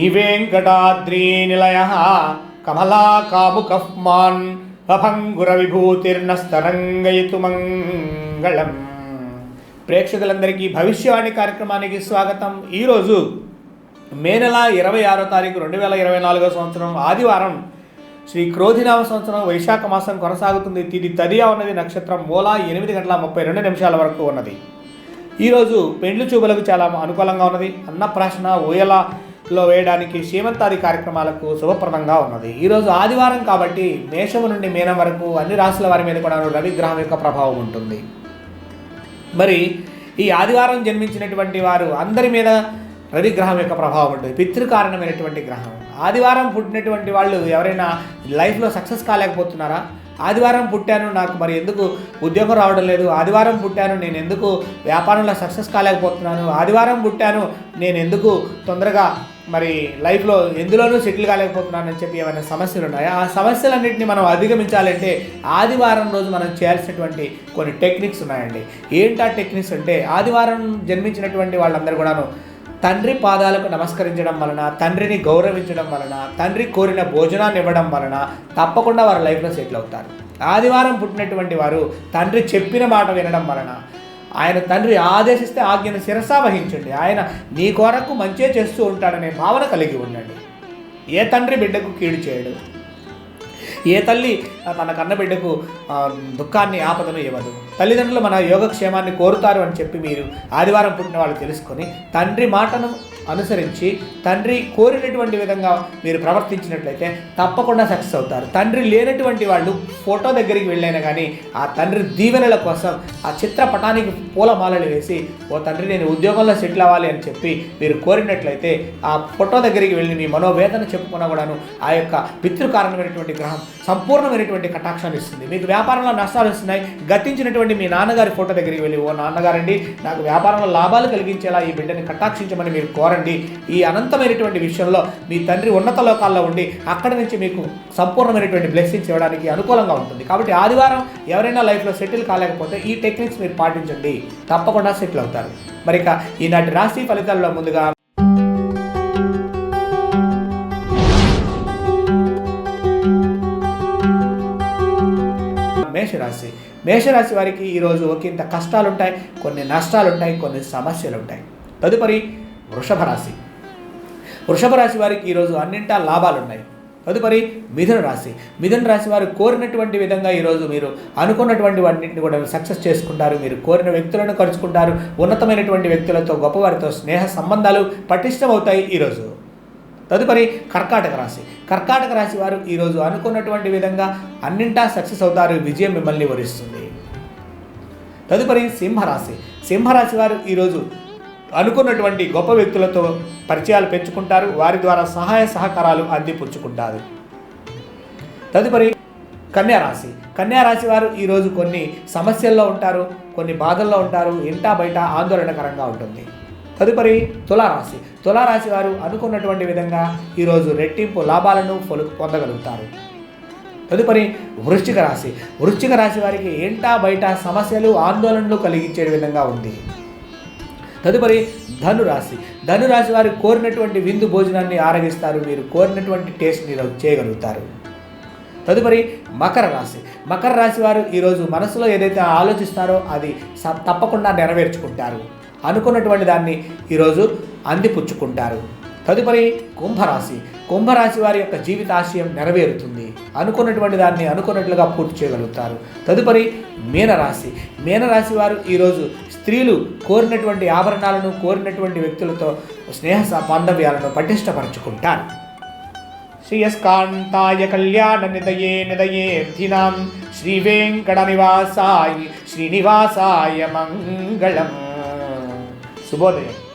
శ్రీవేంకటాద్రీనిలయ కమలాకాముకమాన్ అభంగురవిభూతిర్నస్తరంగయతు మంగళం ప్రేక్షకులందరికీ భవిష్యవాణి కార్యక్రమానికి స్వాగతం. ఈరోజు మే నెల ఇరవై ఆరో తారీఖు రెండు వేల ఇరవై నాలుగో సంవత్సరం ఆదివారం. శ్రీ క్రోధినామ సంవత్సరం వైశాఖ మాసం కొనసాగుతుంది. తిది తదియా ఉన్నది. నక్షత్రం మూల ఎనిమిది గంటల ముప్పై రెండు నిమిషాల వరకు ఉన్నది. ఈరోజు పెండ్లి చూపులకు చాలా అనుకూలంగా ఉన్నది. అన్నప్రాశన లో వేయడానికి సీమంతాది కార్యక్రమాలకు శుభప్రదంగా ఉన్నది. ఈరోజు ఆదివారం కాబట్టి మేషము నుండి మీనం వరకు అన్ని రాశుల వారి మీద కూడా రవిగ్రహం యొక్క ప్రభావం ఉంటుంది. మరి ఈ ఆదివారం జన్మించినటువంటి వారు అందరి మీద రవిగ్రహం యొక్క ప్రభావం ఉంటుంది. పితృకారణమైనటువంటి గ్రహం. ఆదివారం పుట్టినటువంటి వాళ్ళు ఎవరైనా లైఫ్లో సక్సెస్ కాలేకపోతున్నారా? ఆదివారం పుట్టాను నాకు మరి ఎందుకు ఉద్యోగం రావడం లేదు? ఆదివారం పుట్టాను నేను ఎందుకు వ్యాపారంలో సక్సెస్ కాలేకపోతున్నాను? ఆదివారం పుట్టాను నేను ఎందుకు తొందరగా మరి లైఫ్లో ఎందులోనూ సెటిల్ కాలేకపోతున్నాను అని చెప్పి ఏమైనా సమస్యలు ఉన్నాయా? ఆ సమస్యలన్నింటినీ మనం అధిగమించాలంటే ఆదివారం రోజు మనం చేయాల్సినటువంటి కొన్ని టెక్నిక్స్ ఉన్నాయండి. ఏంటా టెక్నిక్స్ అంటే ఆదివారం జన్మించినటువంటి వాళ్ళందరూ కూడాను తండ్రి పాదాలకు నమస్కరించడం వలన తండ్రిని గౌరవించడం వలన తండ్రి కోరిన భోజనాన్ని ఇవ్వడం వలన తప్పకుండా వారి లైఫ్లో సెటిల్ అవుతారు. ఆదివారం పుట్టినటువంటి వారు తండ్రి చెప్పిన మాట వినడం వలన ఆయన తండ్రి ఆదేశిస్తే ఆజ్ఞను శిరసా వహించండి. ఆయన నీ కొరకు మంచే చేస్తూ ఉంటాడనే భావన కలిగి ఉండండి. ఏ తండ్రి బిడ్డకు కీడు చేయడు. ఏ తల్లి తన కన్న బిడ్డకు దుఃఖాన్ని ఆపదను ఇవ్వదు. తల్లిదండ్రులు మన యోగక్షేమాన్ని కోరుతారు అని చెప్పి మీరు ఆదివారం పుట్టిన వాళ్ళు తెలుసుకొని తండ్రి మాటను అనుసరించి తండ్రి కోరినటువంటి విధంగా మీరు ప్రవర్తించినట్లయితే తప్పకుండా సక్సెస్ అవుతారు. తండ్రి లేనటువంటి వాళ్ళు ఫోటో దగ్గరికి వెళ్ళైనా కానీ ఆ తండ్రి దీవెనల కోసం ఆ చిత్రపటానికి పూలమాలలు వేసి ఓ తండ్రి నేను ఉద్యోగంలో సెటిల్ అవ్వాలి అని చెప్పి మీరు కోరినట్లయితే ఆ ఫోటో దగ్గరికి వెళ్ళి మీ మనోవేదన చెప్పుకున్నా కూడాను ఆ యొక్క పితృకారణమైనటువంటి గ్రహం సంపూర్ణమైనటువంటి కటాక్షాన్ని ఇస్తుంది. మీకు వ్యాపారంలో నష్టాలు వస్తున్నాయి. గతించినటువంటి మీ నాన్నగారి ఫోటో దగ్గరికి వెళ్ళి ఓ నాన్నగారండి నాకు వ్యాపారంలో లాభాలు కలిగించేలా ఈ బిడ్డని కటాక్షించమని మీరు కోరండి ఈ అనంతమైనటువంటి విషయంలో మీ తండ్రి ఉన్నత లోకాల్లో ఉండి అక్కడి నుంచి మీకు సంపూర్ణమైనటువంటి బ్లెస్సింగ్స్ ఇవ్వడానికి అనుకూలంగా ఉంటుంది. కాబట్టి ఆదివారం ఎవరైనా లైఫ్లో సెటిల్ కాలేకపోతే ఈ టెక్నిక్స్ మీరు పాటించండి. తప్పకుండా సెటిల్ అవుతారు. మరి ఇక ఈనాటి రాశి ఫలితాల్లో ముందుగా మేషరాశి. మేషరాశి వారికి ఈరోజు ఒకంత కష్టాలుంటాయి కొన్ని నష్టాలుంటాయి కొన్ని సమస్యలు ఉంటాయి తదుపరి వృషభ రాశి వృషభ రాశి వారికి ఈరోజు అన్నింటా లాభాలు ఉన్నాయి తదుపరి మిథున రాశి. మిథున రాశి వారు కోరినటువంటి విధంగా ఈరోజు మీరు అనుకున్నటువంటి వాటిని కూడా సక్సెస్ చేసుకుంటారు. మీరు కోరిన వ్యక్తులను కలుసుకుంటారు. ఉన్నతమైనటువంటి వ్యక్తులతో గొప్పవారితో స్నేహ సంబంధాలు పటిష్టమవుతాయి ఈరోజు. తదుపరి కర్కాటక రాశి. కర్కాటక రాశి వారు ఈరోజు అనుకున్నటువంటి విధంగా అన్నింటా సక్సెస్ అవుతారు. విజయం మిమ్మల్ని వరిస్తుంది. తదుపరి సింహరాశి. సింహరాశి వారు ఈరోజు అనుకున్నటువంటి గొప్ప వ్యక్తులతో పరిచయాలు పెంచుకుంటారు. వారి ద్వారా సహాయ సహకారాలు అందిపుచ్చుకుంటారు తదుపరి కన్యారాశి కన్యారాశి వారు ఈరోజు కొన్ని సమస్యల్లో ఉంటారు కొన్ని బాధల్లో ఉంటారు ఇంటా బయట ఆందోళనకరంగా ఉంటుంది. తదుపరి తులారాశి తులారాశి వారు అనుకున్నటువంటి విధంగా ఈరోజు రెట్టింపు లాభాలను పొలు పొందగలుగుతారు. తదుపరి వృశ్చిక రాశి. వృశ్చిక రాశి వారికి ఏంటా బయట సమస్యలు ఆందోళనలు కలిగించే విధంగా ఉంది. తదుపరి ధనురాశి. ధనురాశి వారు కోరినటువంటి విందు భోజనాన్ని ఆరగిస్తారు. మీరు కోరినటువంటి టేస్ట్ని చేయగలుగుతారు. తదుపరి మకర రాశి. మకర రాశి వారు ఈరోజు మనసులో ఏదైతే ఆలోచిస్తారో అది స- తప్పకుండా నెరవేర్చుకుంటారు. అనుకున్నటువంటి దాన్ని ఈరోజు అందిపుచ్చుకుంటారు. తదుపరి కుంభరాశి. కుంభరాశి వారి యొక్క జీవితాశయం నెరవేరుతుంది. అనుకున్నటువంటి దాన్ని అనుకున్నట్లుగా పూర్తి చేయగలుగుతారు. తదుపరి మీనరాశి. మీనరాశి వారు ఈరోజు స్త్రీలు కోరినటువంటి ఆభరణాలను కోరినటువంటి వ్యక్తులతో స్నేహ బాంధవ్యాలను పటిష్టపరచుకుంటారు. శ్రీయస్కాంతాయ కళ్యాణ నిదయే నిదయేర్థినాం శ్రీ వెంకట నివాసాయ శ్రీనివాసాయ మంగళం. శుభోదయం.